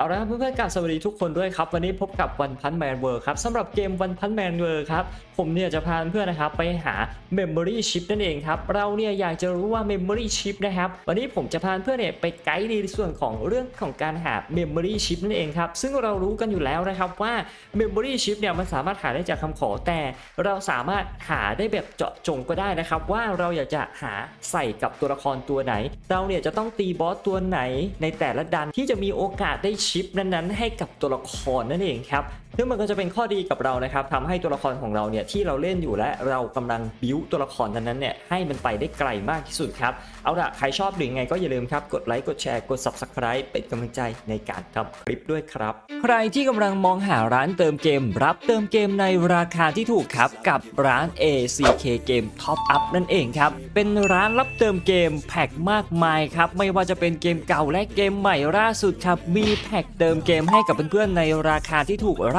เอาละครับเพื่อนๆกับสวัสดีทุกคนด้วยครับ วันนี้พบกับวันพันแมนเวิร์ครับสำหรับเกมวันพันแมนเวิร์ครับ ผมเนี่ยจะพาเพื่อนนะครับไปหา Memory Chip นั่นเองครับ เราเนี่ยอยากจะรู้ว่า Memory Chip นะครับ วันนี้ผมจะพาเพื่อนเนี่ยไปไกด์ในส่วนของเรื่องของการหา Memory Chip นั่นเองครับ ซึ่งเรารู้กันอยู่แล้วนะครับว่า Memory Chip เนี่ยมันสามารถหาได้จากคำขอแต่เราสามารถหาได้แบบเจาะจงก็ได้นะครับ ว่าเราอยากจะหาใส่กับตัวละครตัวไหน เราเนี่ยจะต้องตีบอสตัวไหนในแต่ละดันที่จะมีโอกาสได้ชิปนั้นๆ ให้กับตัวละครนั่นเองครับ ซึ่งมันก็จะเป็นข้อดีกับเรานะครับทำให้ตัวละครของเราเนี่ยที่เราเล่นอยู่และเรากำลังบิ้วตัวละครนั้นเนี่ยให้มันไปได้ไกลมากที่สุดครับ เอาล่ะใครชอบหรือไงก็อย่าลืมครับ กดไลค์กดแชร์กด subscribe เป็นกำลังใจในการทำคลิปด้วยครับ ใครที่กำลังมองหาร้านเติมเกม รับเติมเกมในราคาที่ถูกครับกับร้าน ACK Game Top Up นั่นเองครับเป็นร้านรับเติมเกมแพ็คมากมายครับไม่ว่าจะเป็นเกมเก่าและเกมใหม่ล่าสุดครับมีแพ็คเติมเกมให้กับเพื่อนๆในราคาที่ถูกร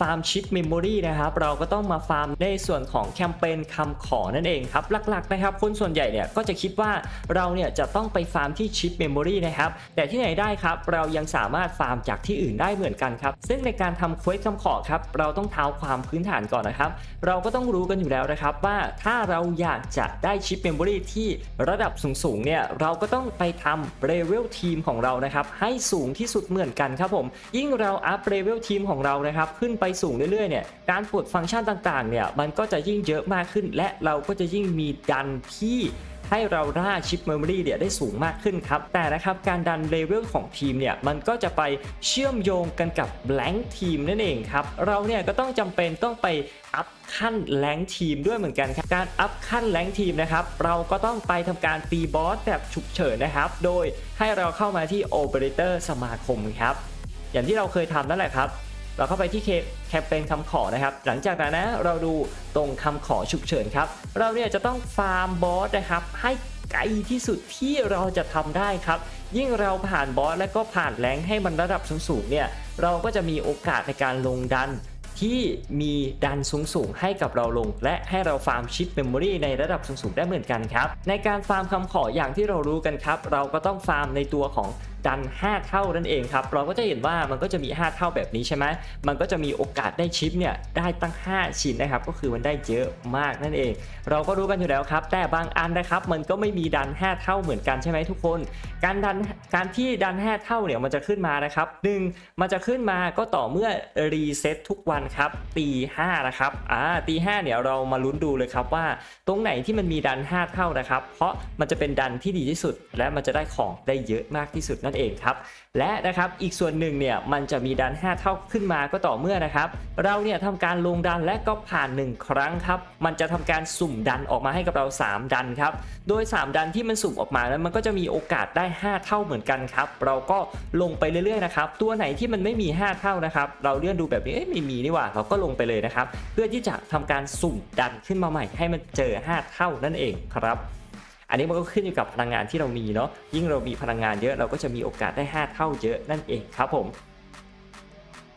ฟาร์มชิปเมมโมรีนะครับเราก็ต้องมาฟาร์มในส่วนของแคมเปญคำขอนั่นเองครับหลักๆนะครับคนส่วนใหญ่เนี่ยก็จะคิดว่าเราเนี่ยจะต้องไปฟาร์มที่ชิปเมมโมรีนะครับแต่ที่ไหนได้ครับเรายังสามารถฟาร์มจากที่อื่นได้เหมือนกันครับซึ่งในการทำเควสคำขอครับเราต้องเท้าความพื้นฐานก่อนนะครับ เราก็ต้องรู้กันอยู่แล้วนะครับว่าถ้าเราอยากจะได้ชิปเมมโมรีที่ระดับสูงๆเนี่ยเราก็ต้องไปทำเลเวลทีมของเรานะครับให้สูงที่สุดเหมือนกันครับผมยิ่งเราอัพเลเวลทีมของเรานะครับขึ้นไปสูงเรื่อยๆเนี่ยการปลดฟังก์ชันต่างๆเนี่ยมันก็จะยิ่งเยอะมากขึ้น และเราก็จะยิ่งมีดันที่ให้เราล่าชิปเมมโมรีเนี่ยได้สูงมากขึ้นครับ แต่นะครับการดันเลเวลของทีมเนี่ยมันก็จะไปเชื่อมโยงกันกับแบงค์ทีมนั่นเองครับ เราเนี่ยก็ต้องจำเป็นต้องไปอัพขั้นแรงทีมด้วยเหมือนกันครับ การอัพขั้นแรงทีมนะครับ เราก็ต้องไปทำการตีบอสแบบฉุกเฉินนะครับ โดยให้เราเข้ามาที่โอเปอเรเตอร์สมาคมครับ อย่างที่เราเคยทำนั่นแหละครับ เราเข้าไปที่แคมเปญคำขอนะครับ หลังจากนั้นนะเราดูตรงคำขอฉุกเฉินครับ เราเนี่ยจะต้องฟาร์มบอสนะครับให้ไกลที่สุดที่เราจะทำได้ครับ ยิ่งเราผ่านบอสและก็ผ่านแรงให้มันระดับสูงๆเนี่ยเราก็จะมีโอกาสในการลงดันที่มีดันสูงๆให้กับเราลง และให้เราฟาร์มชิปเมมโมรีในระดับสูงๆได้เหมือนกันครับ ในการฟาร์มคำขออย่างที่เรารู้กันครับ เราก็ต้องฟาร์มในตัวของ ดัน 5 เท่านั่นเองครับเราก็จะเห็นว่ามันก็จะมี 5 เท่าแบบนี้ใช่ไหมมันก็จะมีโอกาสได้ชิปเนี่ยได้ตั้ง 5 ชิ้นนะครับก็คือมันได้เยอะมากนั่นเอง เราก็รู้กันอยู่แล้วครับ แต่บางอันนะครับมันก็ไม่มีดัน 5 เท่าเหมือนกันใช่ไหมทุกคน การดันการที่ดัน 5 เท่าเนี่ยมันจะขึ้นมานะครับหนึ่งมันจะขึ้นมาก็ต่อเมื่อรีเซ็ตทุกวันครับตี5นะครับอ่าตี5เนี่ยเรามาลุ้นดูเลยครับว่า ตรงไหนที่มันมีดัน 5 เท่านะครับ เพราะมันจะเป็นดันที่ดีที่สุด และมันจะได้ของได้เยอะมากที่สุดนั่นเองครับ และนะครับอีกส่วนหนึ่งเนี่ยมันจะมีดัน 5 เท่าขึ้นมาก็ต่อเมื่อนะครับ เราเนี่ยทำการลงดันและก็ผ่าน 1 ครั้งครับ มันจะทำการสุ่มดันออกมาให้กับเรา 3 ดันครับ โดย 3 ดันที่มันสุ่มออกมานั้นมันก็จะมีโอกาสได้ 5 เท่าเหมือนกันครับ เราก็ลงไปเรื่อยๆนะครับ ตัวไหนที่มันไม่มี 5 เท่านะครับ เราเลื่อนดูแบบนี้เอ๊ะไม่มีนี่หว่า เราก็ลงไปเลยนะครับ เพื่อที่จะทำการสุ่มดันขึ้นมาใหม่ให้มันเจอ 5 เท่านั่นเองครับ อันนี้มันก็ขึ้นอยู่กับพลังงานที่เรามีเนาะยิ่งเรามีพลังงานเยอะเราก็จะมีโอกาสได้ 5 เท่าเยอะนั่นเองครับผม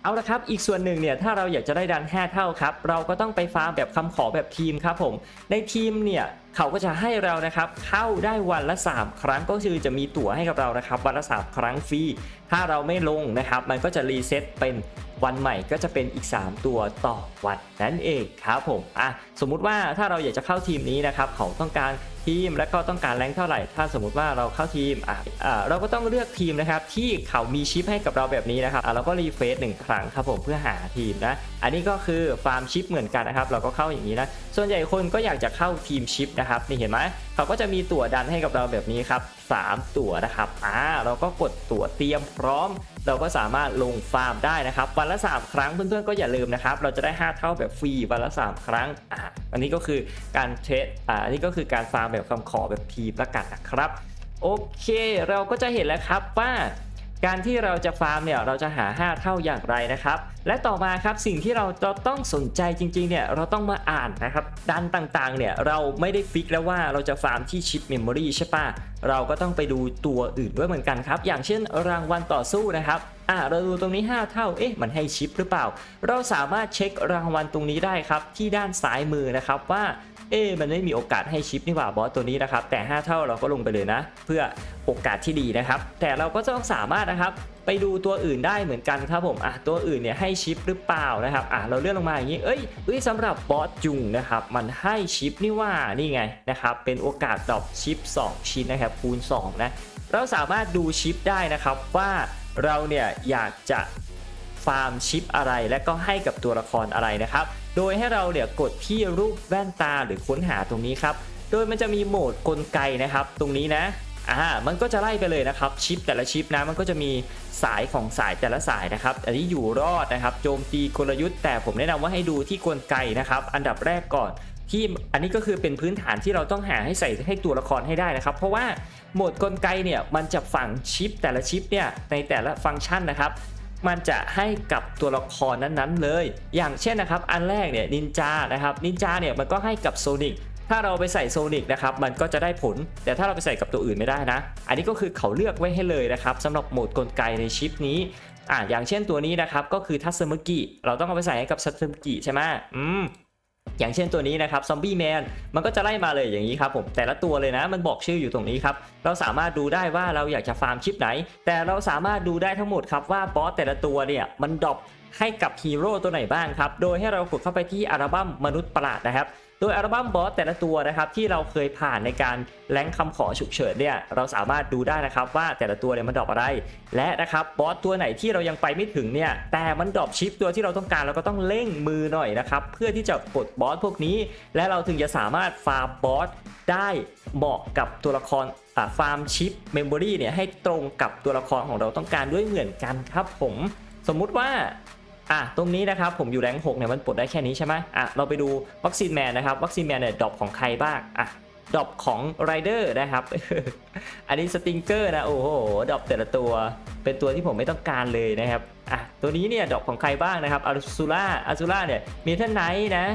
เอาละครับ อีกส่วนหนึ่งเนี่ยถ้าเราอยากจะได้ดัน 5 เท่าครับ เราก็ต้องไปฟาร์มแบบคำขอแบบทีมครับผม ในทีมเนี่ยเขาก็จะให้เรานะครับเข้าได้วันละ 3 ครั้งก็คือจะมีตั๋วให้กับเรานะครับวันละ 3 ครั้งฟรี ถ้าเราไม่ลงนะครับ มันก็จะรีเซ็ตเป็น วันใหม่ก็จะเป็นอีก 3 ตัวต่อวันนั่นเองครับผมอะสมมุติว่าถ้าเราอยากจะเข้าทีมนี้นะครับเขาต้องการทีมและก็ต้องการแรงเท่าไหร่ ถ้าสมมุติว่าเราเข้าทีมอะอะเราก็ต้องเลือกทีมนะครับที่เขามีชิปให้กับเราแบบนี้นะครับอะเราก็รีเฟรชหนึ่งครั้งครับผมเพื่อหาทีมนะอันนี้ก็คือฟาร์มชิปเหมือนกันนะครับเราก็เข้าอย่างนี้นะส่วนใหญ่คนก็อยากจะเข้าทีมชิปนะครับนี่เห็นไหมเขาก็จะมีตั๋วดันให้กับเราแบบนี้ครับ3ตั๋วนะครับอ่าเราก็กดตั๋วเตรียมพร้อม เราก็สามารถลงฟาร์มได้นะครับ วันละ 3 ครั้งเพื่อนๆก็อย่าลืมนะครับ เราจะได้ 5 เท่าแบบฟรีวันละ 3 ครั้งอ่าอันนี้ก็คือการเทรดอ่าอันนี้ก็คือการฟาร์มแบบคำขอแบบทีมละกันนะครับ โอเค เราก็จะเห็นแล้วครับว่า การที่เราจะฟาร์มเนี่ยเราจะหา 5 เท่าอย่างไรนะครับ และต่อมาครับสิ่งที่เราจะต้องสนใจจริงๆเนี่ยเราต้องมาอ่านนะครับดันต่างๆเนี่ยเราไม่ได้ฟิกแล้วว่าเราจะฟาร์มที่ชิปเมมโมรีใช่ปะเราก็ต้องไปดูตัวอื่นด้วยเหมือนกันครับ อย่างเช่นรางวัลต่อสู้นะครับอ่าเราดูตรงนี้ 5 เท่า เอ๊ะ มันให้ชิปหรือเปล่า เราสามารถเช็ครางวัลตรงนี้ได้ครับ ที่ด้านซ้ายมือนะครับว่า เอ๊มันไม่มีโอกาสให้ชิปนี่หว่าบอสตัวนี้นะครับ แต่ 5 เท่าเราก็ลงไปเลยนะ เพื่อโอกาสที่ดีนะครับ แต่เราก็ต้องสามารถนะครับไปดูตัวอื่นได้เหมือนกันครับผมอะตัวอื่นเนี่ยให้ชิปหรือเปล่านะครับอะเราเลื่อนลงมาอย่างนี้เอ้ยเอ้ยสำหรับบอสจุงนะครับมันให้ชิปนี่ว่านี่ไงนะครับเป็นโอกาสดรอปชิป 2 ชิ้นนะครับคูณ2นะเราสามารถดูชิปได้นะครับว่าเราเนี่ยอยากจะฟาร์มชิปอะไรและก็ให้กับตัวละครอะไรนะครับ โดยให้เราเนี่ยกดที่รูปแว่นตาหรือค้นหาตรงนี้ครับ โดยมันจะมีโหมดกลไกนะครับ ตรงนี้นะอ่ามันก็จะไล่ไปเลยนะครับชิปแต่ละชิปนะมันก็จะมีสายของสายแต่ละสายนะครับอันนี้อยู่รอดนะครับโจมตีกลยุทธ์แต่ผมแนะนำว่าให้ดูที่กลไกนะครับ อันดับแรกก่อนที่อันนี้ก็คือเป็นพื้นฐานที่เราต้องหาให้ใส่ให้ตัวละครให้ได้นะครับ เพราะว่าโหมดกลไกเนี่ยมันจะฝังชิปแต่ละชิปเนี่ยในแต่ละฟังก์ชันนะครับ มันจะให้กับตัวละครนั้นๆเลย อย่างเช่นนะครับ อันแรกเนี่ยนินจานะครับนินจาเนี่ยมันก็ให้กับโซนิกถ้าเราไปใส่โซนิกนะครับมันก็จะได้ผล แต่ถ้าเราไปใส่กับตัวอื่นไม่ได้นะ อันนี้ก็คือเขาเลือกไว้ให้เลยนะครับสำหรับโหมดกลไกในชิปนี้อ่าอย่างเช่นตัวนี้นะครับก็คือทัศมกิเราต้องเอาไปใส่ให้กับทัศมกิใช่ไหมอืม อย่างเช่นตัวนี้นะครับซอมบี้แมนมันก็จะไล่มาเลยอย่างนี้ครับผมแต่ละตัวเลยนะมันบอกชื่ออยู่ตรงนี้ครับเราสามารถดูได้ว่าเราอยากจะฟาร์มชิปไหน แต่เราสามารถดูได้ทั้งหมดครับว่าบอสแต่ละตัวเนี่ยมันดรอป ให้กับฮีโร่ตัวไหนบ้างครับ โดยให้เรากดเข้าไปที่อัลบั้มมนุษย์ประหลาดนะครับ โดยอัลบั้มบอสแต่ละตัวนะครับที่เราเคยผ่านในการแลงคำขอฉุกเฉินเนี่ยเราสามารถดูได้นะครับว่าแต่ละตัวเนี่ยมันดรอปอะไร และนะครับบอสตัวไหนที่เรายังไปไม่ถึงเนี่ยแต่มันดรอปชิปตัวที่เราต้องการเราก็ต้องเร่งมือหน่อยนะครับเพื่อที่จะกดบอสพวกนี้ และเราถึงจะสามารถฟาร์มบอสได้เหมาะกับตัวละครฟาร์มชิปเมมโมรีเนี่ยให้ตรงกับตัวละครของเราต้องการด้วยเหมือนกันครับผม สมมุติว่า อะตรงนี้นะครับผมอยู่แรง6เนี่ยมันปลดได้แค่นี้ใช่ไหมอะเราไปดูวัคซีนแมนนะครับวัคซีนแมนเนี่ยดรอปของใครบ้างอะดรอปของไรเดอร์นะครับ อันนี้สติงเกอร์นะโอ้โหดรอปแต่ละตัวเป็นตัวที่ผมไม่ต้องการเลยนะครับอะตัวนี้เนี่ยดรอปของใครบ้างนะครับอาซูล่าอาซูล่าเนี่ยมีท่านไนท์นะ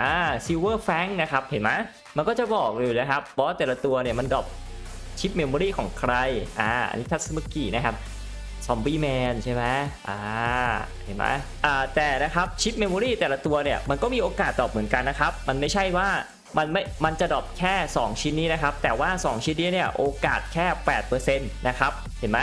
อ่าซิลเวอร์แฟงนะครับเห็นไหมมันก็จะบอกเลยนะครับบอสแต่ละตัวเนี่ยมันดรอปชิปเมมโมรีของใครอ่าอันนี้ทัสมุกินะครับ ซอมบี้แมนใช่ไหมอ่าเห็นไหมอ่าแต่นะครับชิปเมมโมรีแต่ละตัวเนี่ยมันก็มีโอกาสดรอปเหมือนกันนะครับ มันไม่ใช่ว่ามันไม่ มันจะดรอปแค่ 2 ชิ้นนี้นะครับ แต่ว่า 2 ชิ้นนี้เนี่ยโอกาสแค่ 8%นะครับ เห็นไหม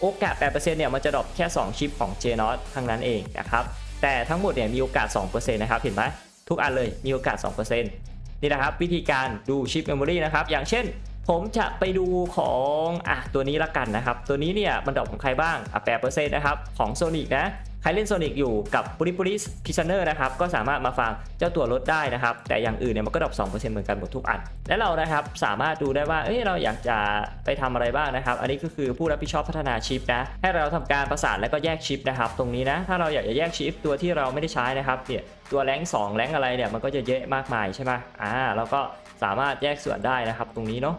โอกาส 8%เนี่ยมันจะดรอปแค่ 2 ชิปของ j n o t ทั้งนั้นเองนะครับ แต่ทั้งหมดเนี่ยมีโอกาส 2%นะครับ เห็นไหมทุกอันเลยมีโอกาส 2%นี่นะครับวิธีการดูชิปเมมโมรีนะครับ อย่างเช่น ผมจะไปดูของอะตัวนี้ละกันนะครับ ตัวนี้เนี่ยมันดอปของใครบ้างอะแปดเปอร์เซ็นต์นะครับ ของโซนิกนะใครเล่นโซนิกอยู่กับปุริปุริพิซเนอร์นะครับ ก็สามารถมาฟังเจ้าตัวลดได้นะครับ แต่อย่างอื่นเนี่ยมันก็ดรอป2%เหมือนกันหมดทุกอัน และเรานะครับสามารถดูได้ว่าเอ้ยเราอยากจะไปทำอะไรบ้างนะครับ อันนี้ก็คือผู้รับผิดชอบพัฒนาชิปนะ ให้เราทำการประสานแล้วก็แยกชิปนะครับ ตรงนี้นะ ถ้าเราอยากจะแยกชิปตัวที่เราไม่ได้ใช้นะครับเนี่ยตัวแรง2แรงอะไรเนี่ยมันก็จะเยอะมากมายใช่ไหมอ่าแล้วก็ สามารถแยกส่วนได้นะครับ ตรงนี้เนาะ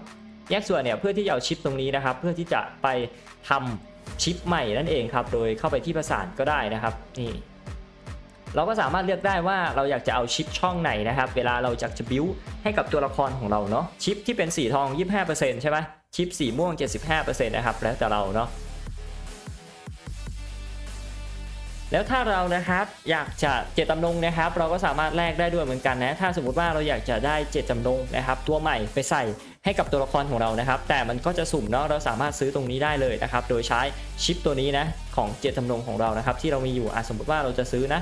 แยกส่วนเนี่ยเพื่อที่จะเอาชิปตรงนี้นะครับ เพื่อที่จะไปทำชิปใหม่นั่นเองครับ โดยเข้าไปที่ประสานก็ได้นะครับนี่เราก็สามารถเลือกได้ว่าเราอยากจะเอาชิปช่องไหนนะครับ เวลาเราอยากจะบิวให้กับตัวละครของเราเนาะชิปที่เป็นสีทอง 25%ใช่ไหมชิปสีม่วง 75%นะครับแล้วแต่เราเนาะ แล้วถ้าเรานะครับอยากจะเจตจำนงนะครับ เราก็สามารถแลกได้ด้วยเหมือนกันนะ ถ้าสมมติว่าเราอยากจะได้เจตจำนงนะครับ ตัวใหม่ไปใส่ให้กับตัวละครของเรานะครับ แต่มันก็จะสุ่มเนาะเราสามารถซื้อตรงนี้ได้เลยนะครับ โดยใช้ชิปตัวนี้นะของเจตจำนงของเรานะครับ ที่เรามีอยู่อสมมติว่าเราจะซื้อนะ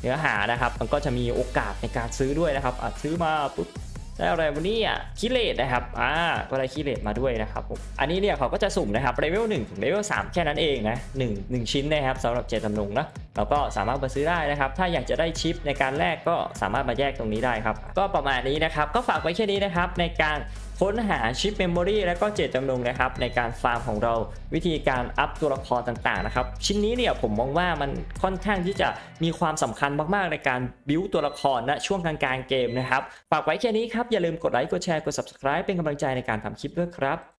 เนื้อหานะครับ มันก็จะมีโอกาสในการซื้อด้วยนะครับซื้อมาปุ๊บ ได้อะไรวันนี้อะคิเลตนะครับอ่าก็ได้คิเลตมาด้วยนะครับผมอันนี้เนี่ยเขาก็จะสุ่มนะครับเลเวล1ถึงเลเวล3แค่นั้นเองนะหนึ่งหนึ่งชิ้นนะครับสำหรับเจตจำนงนะ เราก็สามารถมาซื้อได้นะครับ ถ้าอยากจะได้ชิปในการแลกก็สามารถมาแยกตรงนี้ได้ครับ ก็ประมาณนี้นะครับ ก็ฝากไว้แค่นี้นะครับ ในการค้นหาชิปเมมโมรีและก็เจตจำนงนะครับ ในการฟาร์มของเราวิธีการอัพตัวละครต่างๆนะครับ ชิ้นนี้เนี่ยผมมองว่ามันค่อนข้างที่จะมีความสำคัญมากๆในการบิวตัวละครณช่วงกลางๆเกมนะครับ ฝากไว้แค่นี้ครับ อย่าลืมกดไลค์กดแชร์กด subscribe เป็นกำลังใจในการทำคลิปด้วยครับ